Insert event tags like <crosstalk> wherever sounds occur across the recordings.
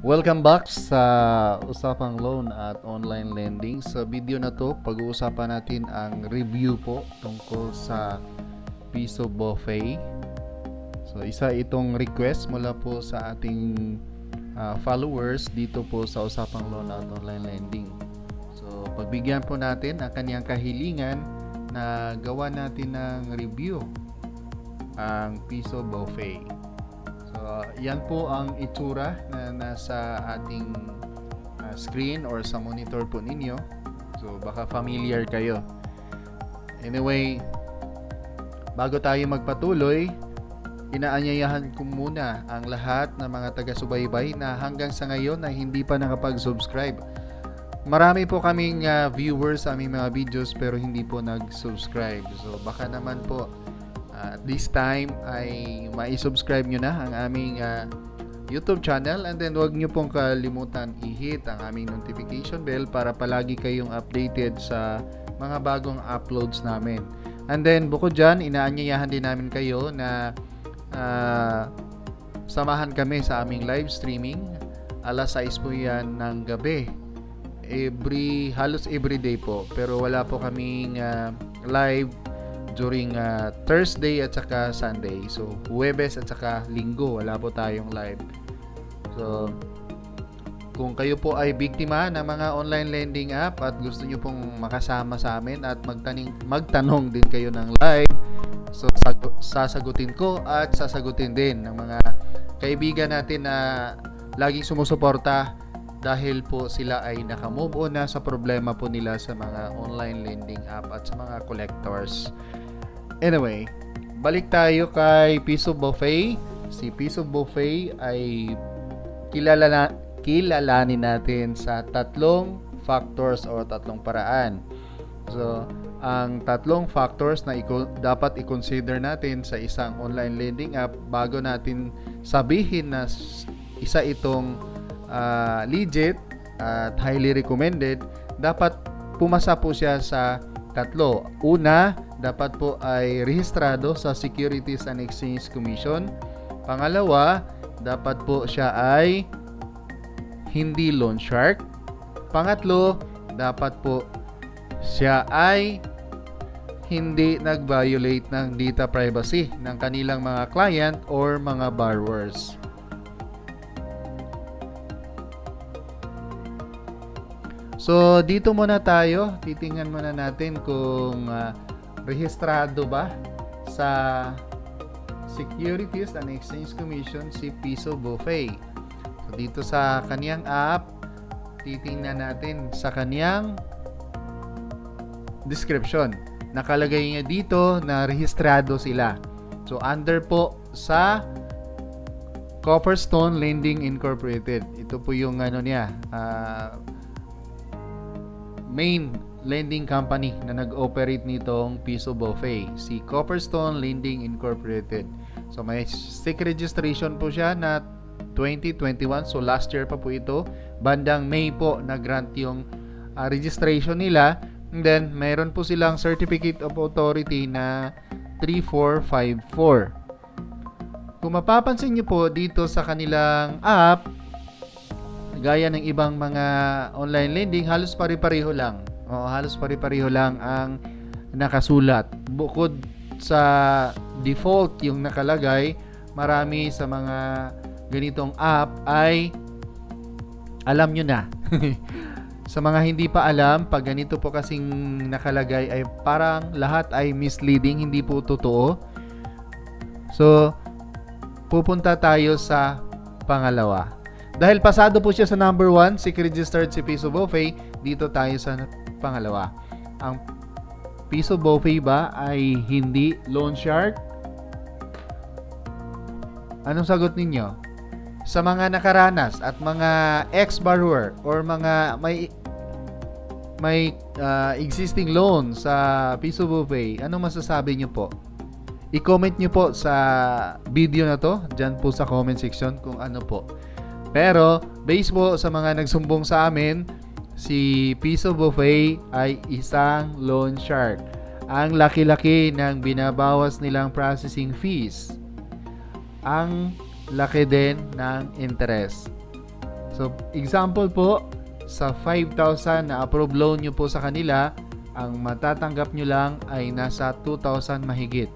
Welcome back sa Usapang Loan at Online Lending. Sa video na to, pag-uusapan natin ang review po tungkol sa Piso Buffet. So, isa itong request mula po sa ating ah, followers dito po sa Usapang Loan at Online Lending. So, pagbigyan po natin ang kanyang kahilingan na gawa natin ng review ang Piso Buffet. So, yan po ang itsura na nasa ating uh, screen or sa monitor po ninyo. So, baka familiar kayo. Anyway, bago tayo magpatuloy, inaanyayahan ko muna ang lahat ng mga taga-subaybay na hanggang sa ngayon na hindi pa nakapag-subscribe. Marami po kaming uh, viewers sa aming mga videos pero hindi po nag-subscribe. So, baka naman po uh, at this time ay mai-subscribe nyo na ang aming uh, YouTube channel and then huwag nyo pong kalimutan i-hit ang aming notification bell para palagi kayong updated sa mga bagong uploads namin. And then bukod dyan, inaanyayahan din namin kayo na uh, samahan kami sa aming live streaming. Alas 6 po yan ng gabi. Every, halos every day po. Pero wala po kaming uh, live during uh, Thursday at saka Sunday. So, Huwebes at saka Linggo, wala po tayong live. So, kung kayo po ay biktima ng mga online lending app at gusto nyo pong makasama sa amin at magtaning, magtanong din kayo ng live, so sag- sasagutin ko at sasagutin din ng mga kaibigan natin na laging sumusuporta dahil po sila ay nakamove on na sa problema po nila sa mga online lending app at sa mga collectors. Anyway, balik tayo kay Piso Buffet. Si Piso Buffet ay kilala na, kilalanin natin sa tatlong factors o tatlong paraan. So, ang tatlong factors na iko- dapat i-consider natin sa isang online lending app bago natin sabihin na isa itong ah, legit at highly recommended, dapat pumasa po siya sa tatlo. Una, dapat po ay rehistrado sa Securities and Exchange Commission. Pangalawa, dapat po siya ay hindi loan shark. Pangatlo, dapat po siya ay hindi nag-violate ng data privacy ng kanilang mga client or mga borrowers. So, dito muna tayo. Titingnan muna natin kung ah, rehistrado ba sa Securities and Exchange Commission si Piso Buffet. So, dito sa kaniyang app, titingnan natin sa kaniyang description. Nakalagay niya dito na rehistrado sila. So, under po sa Copperstone Lending Incorporated. Ito po yung ano niya, ah, main lending company na nag-operate nitong Piso Buffet, si Copperstone Lending Incorporated. So may stick registration po siya na 2021, so last year pa po ito. Bandang May po na grant yung ah, registration nila. And then mayroon po silang Certificate of Authority na 3454. Kung mapapansin nyo po dito sa kanilang app, gaya ng ibang mga online lending, halos pare-pareho lang. O, halos pare-pareho lang ang nakasulat. Bukod sa default yung nakalagay, marami sa mga ganitong app ay alam nyo na. <laughs> sa mga hindi pa alam, pag ganito po kasing nakalagay ay parang lahat ay misleading, hindi po totoo. So, pupunta tayo sa pangalawa. Dahil pasado po siya sa number 1, si registered si Piso Buffet, dito tayo sa pangalawa. Ang Piso Buffet ba ay hindi loan shark? Anong sagot ninyo? Sa mga nakaranas at mga ex-borrower or mga may may ah, existing loan sa Piso Buffet, anong masasabi nyo po? I-comment nyo po sa video na to, dyan po sa comment section kung ano po. Pero, based po sa mga nagsumbong sa amin, si Piso Buffet ay isang loan shark. Ang laki-laki ng binabawas nilang processing fees. Ang laki din ng interest. So, example po, sa 5,000 na approved loan nyo po sa kanila, ang matatanggap nyo lang ay nasa 2,000 mahigit.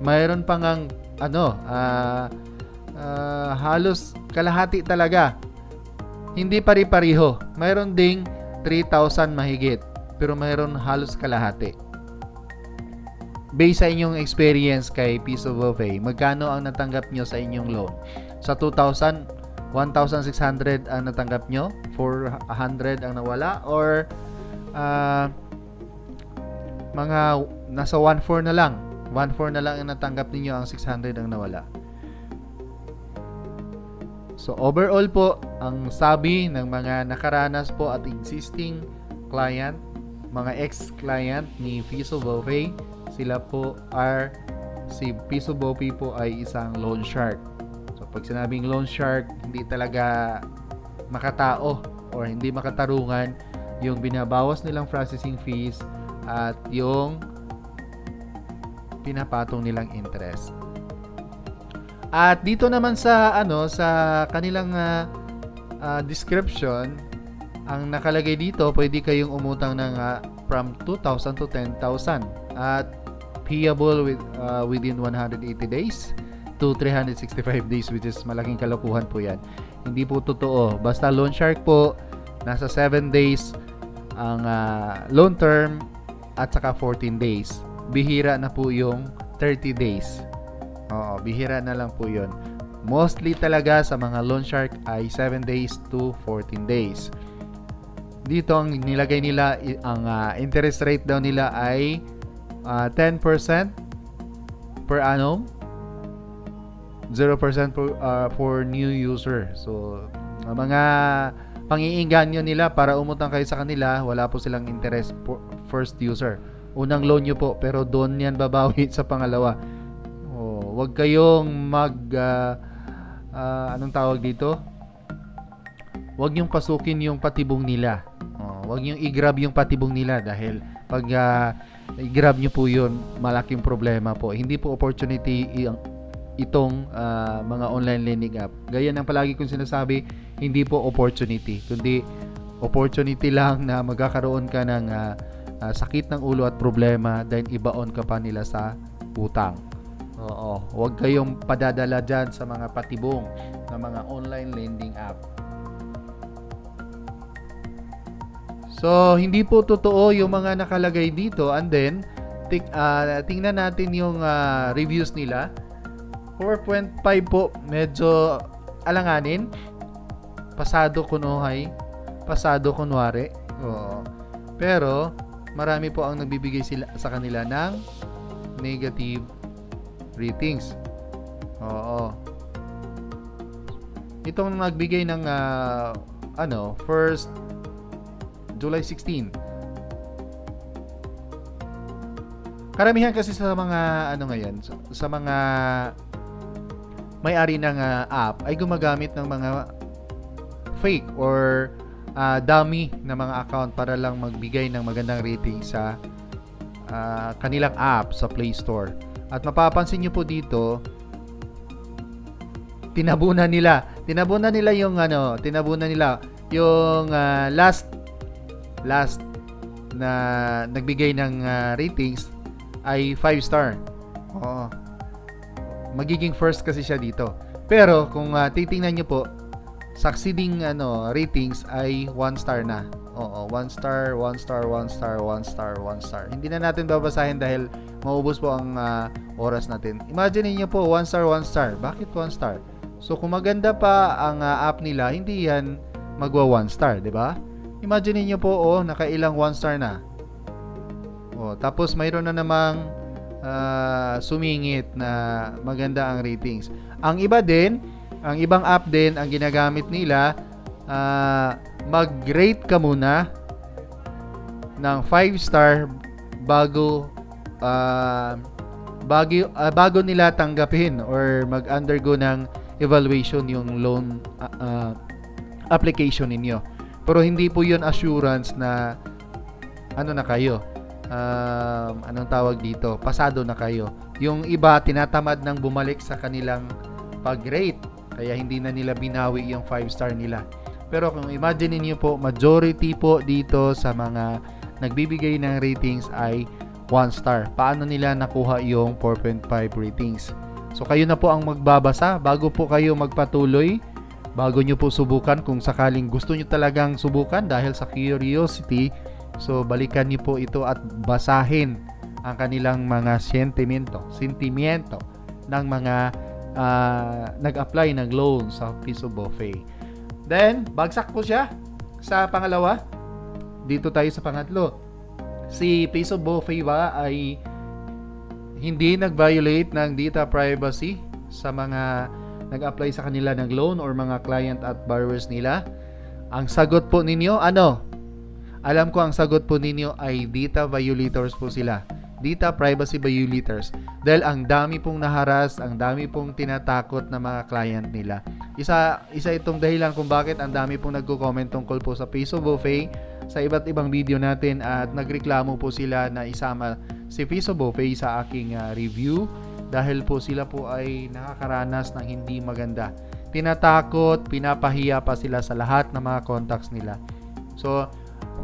Mayroon pa ngang, ano, ah, ah, halos kalahati talaga. Hindi pari-pariho. Mayroon ding 3,000 mahigit. Pero mayroon halos kalahati. Based sa inyong experience kay Piece of Buffet, magkano ang natanggap nyo sa inyong loan? Sa 2,000, 1,600 ang natanggap nyo? 400 ang nawala? Or ah, mga nasa 1,4 na lang? 1,4 na lang ang natanggap ninyo, ang 600 ang nawala. So overall po, ang sabi ng mga nakaranas po at existing client, mga ex-client ni Piso Buffet, sila po are si Piso Buffet po ay isang loan shark. So pag sinabing loan shark, hindi talaga makatao or hindi makatarungan yung binabawas nilang processing fees at yung pinapatong nilang interest. At dito naman sa ano sa kanilang ah, ah, description, ang nakalagay dito, pwede kayong umutang ng ah, from 2,000 to 10,000 at payable with, ah, within 180 days to 365 days which is malaking kalokohan po yan. Hindi po totoo. Basta loan shark po, nasa 7 days ang ah, loan term at saka 14 days. Bihira na po yung 30 days. Oo, bihira na lang po yun. Mostly talaga sa mga loan shark ay 7 days to 14 days. Dito ang nilagay nila, ang ah, interest rate daw nila ay ah, 10% per annum. 0% for, ah, for new user. So, ang mga pangiinganyo nila para umutang kayo sa kanila, wala po silang interest for first user. Unang loan nyo po, pero doon yan babawi <laughs> sa pangalawa. Oh, wag kayong mag ah, ah, anong tawag dito? Wag niyong pasukin yung patibong nila. Oh, wag niyong i-grab yung patibong nila dahil pag ah, i-grab niyo po 'yun, malaking problema po. Hindi po opportunity itong ah, mga online lending app. Gaya ng palagi kong sinasabi, hindi po opportunity, kundi opportunity lang na magkakaroon ka ng ah, ah, sakit ng ulo at problema dahil ibaon ka pa nila sa utang. Oo, huwag kayong padadala dyan sa mga patibong ng mga online lending app. So, hindi po totoo yung mga nakalagay dito and then tik, ah, tingnan natin yung ah, reviews nila. 4.5 po, medyo alanganin. Pasado kunuhay, pasado kunwari. Oo. Pero marami po ang nagbibigay sila sa kanila ng negative ratings. Oo. Itong nagbigay ng ah, ano, first July 16. Karamihan kasi sa mga ano ngayon, sa, sa mga may-ari ng ah, app ay gumagamit ng mga fake or ah, dummy na mga account para lang magbigay ng magandang rating sa ah, kanilang app sa Play Store. At mapapansin nyo po dito, tinabunan nila. Tinabunan nila yung ano, tinabunan nila yung ah, last last na nagbigay ng ah, ratings ay 5 star. Oo. Magiging first kasi siya dito. Pero kung ah, titingnan niyo po, succeeding ano ratings ay 1 star na. Oo, 1 star, 1 star, 1 star, 1 star, 1 star. Hindi na natin babasahin dahil maubos po ang ah, oras natin. Imagine niyo po 1 star, 1 star. Bakit 1 star? So kung maganda pa ang ah, app nila, hindi yan magwa 1 star, 'di ba? Imagine niyo po oh, nakailang 1 star na. Oh, tapos mayroon na namang ah, sumingit na maganda ang ratings. Ang iba din, ang ibang app din ang ginagamit nila ah, mag-rate ka muna ng 5 star bago ah, bago ah, bago nila tanggapin or mag-undergo ng evaluation yung loan ah, ah, application ninyo. Pero hindi po 'yun assurance na ano na kayo. Um, anong tawag dito? Pasado na kayo. Yung iba tinatamad nang bumalik sa kanilang pag-rate Kaya hindi na nila binawi yung 5 star nila. Pero kung imagine niyo po, majority po dito sa mga nagbibigay ng ratings ay 1 star. Paano nila nakuha yung 4.5 ratings? So kayo na po ang magbabasa bago po kayo magpatuloy, bago nyo po subukan kung sakaling gusto nyo talagang subukan dahil sa curiosity, so balikan nyo po ito at basahin ang kanilang mga sentimento, sentimiento ng mga ah, nag-apply ng loan sa Piso Buffet. Then, bagsak po siya sa pangalawa. Dito tayo sa pangatlo. Si Piso Buffet ba ay hindi nag-violate ng data privacy sa mga nag-apply sa kanila ng loan or mga client at borrowers nila? Ang sagot po ninyo, ano? Alam ko ang sagot po ninyo ay data violators po sila. Data privacy violators. Dahil ang dami pong naharas, ang dami pong tinatakot na mga client nila. Isa, isa itong dahilan kung bakit ang dami pong nagko-comment tungkol po sa Piso Buffet sa iba't ibang video natin at nagreklamo po sila na isama si Piso Buffet sa aking ah, review dahil po sila po ay nakakaranas ng hindi maganda. Tinatakot, pinapahiya pa sila sa lahat ng mga contacts nila. So,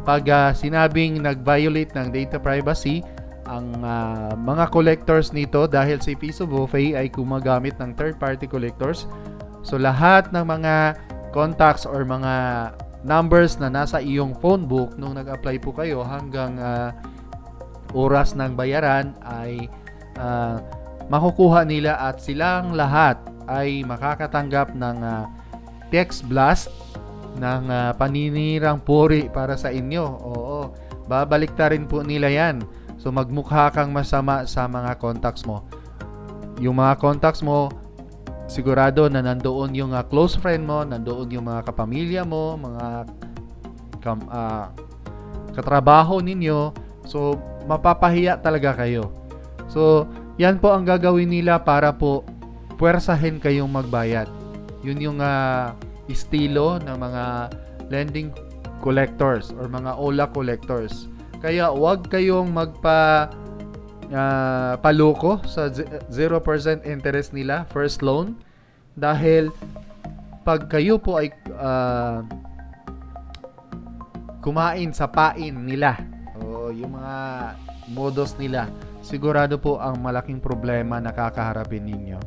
pag ah, sinabing nag-violate ng data privacy, ang ah, mga collectors nito dahil si Piso Buffet ay gumagamit ng third-party collectors. So, lahat ng mga contacts or mga numbers na nasa iyong phone book nung nag-apply po kayo hanggang ah, oras ng bayaran ay ah, makukuha nila at silang lahat ay makakatanggap ng ah, text blast ng ah, paninirang puri para sa inyo. Oo, babalik rin po nila yan. So magmukha kang masama sa mga contacts mo. Yung mga contacts mo, sigurado na nandoon yung ah, close friend mo, nandoon yung mga kapamilya mo, mga kam, ah, katrabaho ninyo. So mapapahiya talaga kayo. So yan po ang gagawin nila para po puwersahin kayong magbayad. Yun yung ah, estilo ng mga lending collectors or mga OLA collectors. Kaya huwag kayong magpa ah, paloko sa ze- 0% interest nila, first loan. Dahil pag kayo po ay ah, kumain sa pain nila o yung mga modos nila, sigurado po ang malaking problema na kakaharapin ninyo.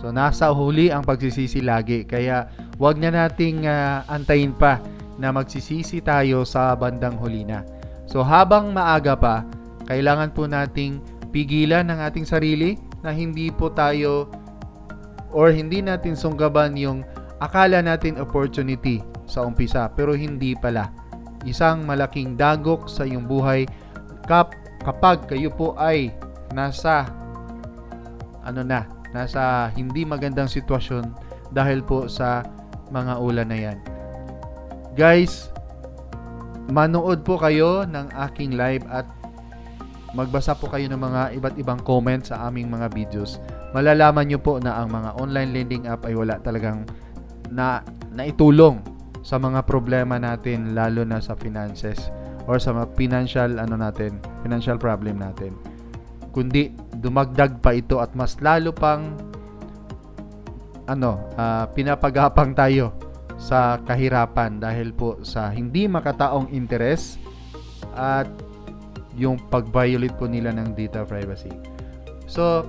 So nasa huli ang pagsisisi lagi. Kaya wag na nating ah, antayin pa na magsisisi tayo sa bandang huli na. So habang maaga pa, kailangan po nating pigilan ng ating sarili na hindi po tayo or hindi natin sunggaban yung akala natin opportunity sa umpisa pero hindi pala. Isang malaking dagok sa iyong buhay kap kapag kayo po ay nasa ano na, nasa hindi magandang sitwasyon dahil po sa mga ulan na yan. Guys, manood po kayo ng aking live at magbasa po kayo ng mga iba't ibang comments sa aming mga videos. Malalaman nyo po na ang mga online lending app ay wala talagang na naitulong sa mga problema natin lalo na sa finances or sa mga financial ano natin, financial problem natin. Kundi dumagdag pa ito at mas lalo pang ano, ah, pinapagapang tayo sa kahirapan dahil po sa hindi makataong interes at yung pag-violate po nila ng data privacy. So,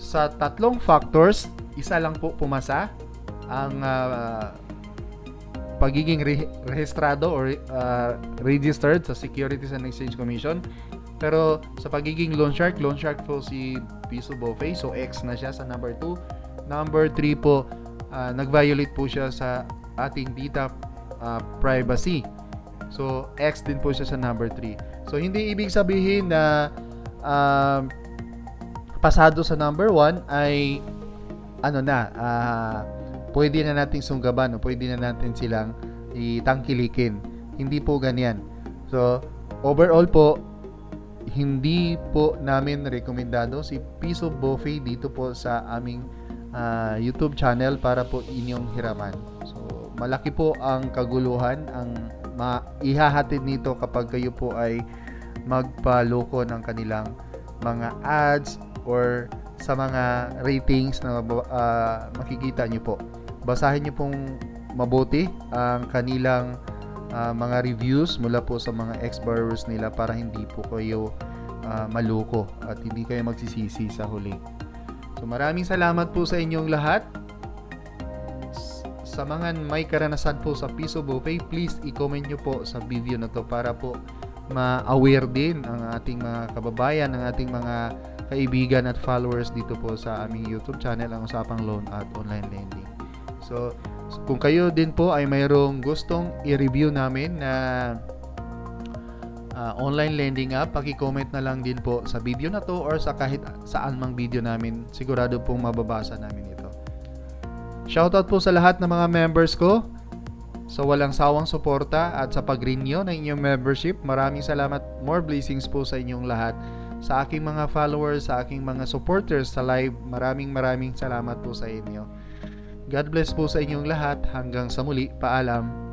sa tatlong factors, isa lang po pumasa ang ah, pagiging re- rehistrado or ah, registered sa Securities and Exchange Commission. Pero sa pagiging loan shark, loan shark po si Piso Buffet. So X na siya sa number 2. Number 3 po, ah, nag-violate po siya sa ating data ah, privacy. So X din po siya sa number 3. So hindi ibig sabihin na um, pasado sa number 1 ay ano na, ah, pwede na nating sunggaban o pwede na natin silang itangkilikin. Hindi po ganyan. So, overall po, hindi po namin rekomendado si Piso Buffet dito po sa aming ah, YouTube channel para po inyong hiraman. So, malaki po ang kaguluhan, ang maihahatid nito kapag kayo po ay magpaloko ng kanilang mga ads or sa mga ratings na ah, makikita nyo po. Basahin nyo pong mabuti ang kanilang ah, mga reviews mula po sa mga ex-borrowers nila para hindi po kayo ah, maluko at hindi kayo magsisisi sa huli. So maraming salamat po sa inyong lahat. Sa mga may karanasan po sa Piso Buffet, please i-comment nyo po sa video na to para po ma-aware din ang ating mga kababayan, ang ating mga kaibigan at followers dito po sa aming YouTube channel, ang Usapang Loan at Online Lending. So, kung kayo din po ay mayroong gustong i-review namin na ah, online lending app, paki-comment na lang din po sa video na to or sa kahit saan mang video namin. Sigurado pong mababasa namin ito. Shoutout po sa lahat ng mga members ko sa walang sawang suporta at sa pag-renew ng inyong membership. Maraming salamat. More blessings po sa inyong lahat. Sa aking mga followers, sa aking mga supporters sa live, maraming maraming salamat po sa inyo. God bless po sa inyong lahat. Hanggang sa muli. Paalam.